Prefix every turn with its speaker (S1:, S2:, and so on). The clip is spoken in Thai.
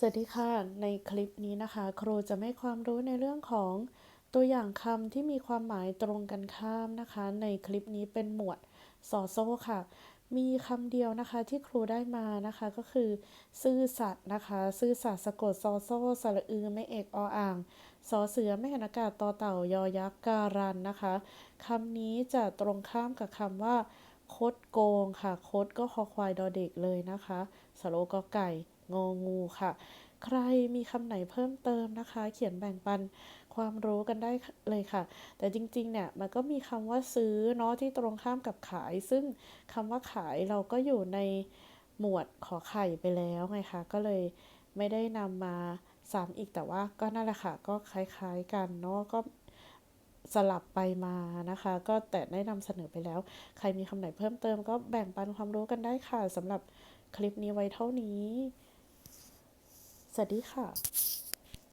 S1: สวัสดีค่ะ ในคลิปนี้นะคะ ครูจะไม่ความรู้ในเรื่องของตัวอย่างคำที่มีความหมายตรงกันข้ามนะคะ ในคลิปนี้เป็นหมวดสอโซ่ค่ะ มีคำเดียวนะคะที่ครูได้มานะคะก็คือ ซื่อสัตย์นะคะ ซื่อสัตย์สะกดซอโซ่สระอือไม่เอกออ่างสอเสือไม่หันอากาศต่อเต่ายอยักษ์การันนะคะคำนี้จะตรงข้ามกับคำว่า คดโกงค่ะ คดก็คอควายดอเด็กเลยนะคะสโลก็ไก่ งองูค่ะ ใครมีคำไหนเพิ่มเติมนะคะ เขียนแบ่งปันความรู้กันได้เลยค่ะ แต่จริงๆ เนี่ยมันก็มีคำว่าซื้อเนาะที่ตรงข้ามกับขาย ซึ่งคำว่าขายเราก็อยู่ในหมวดขอไข่ไปแล้วไงคะ ก็เลยไม่ได้นำมาซ้ำอีกแต่ว่าก็นั่นแหละค่ะ ก็คล้ายๆกันเนาะก็สลับไปมานะคะ ก็แต่ได้นำเสนอไปแล้ว ใครมีคำไหนเพิ่มเติมก็แบ่งปันความรู้กันได้ค่ะสำหรับคลิปนี้ไว้เท่านี้ สวัสดีค่ะ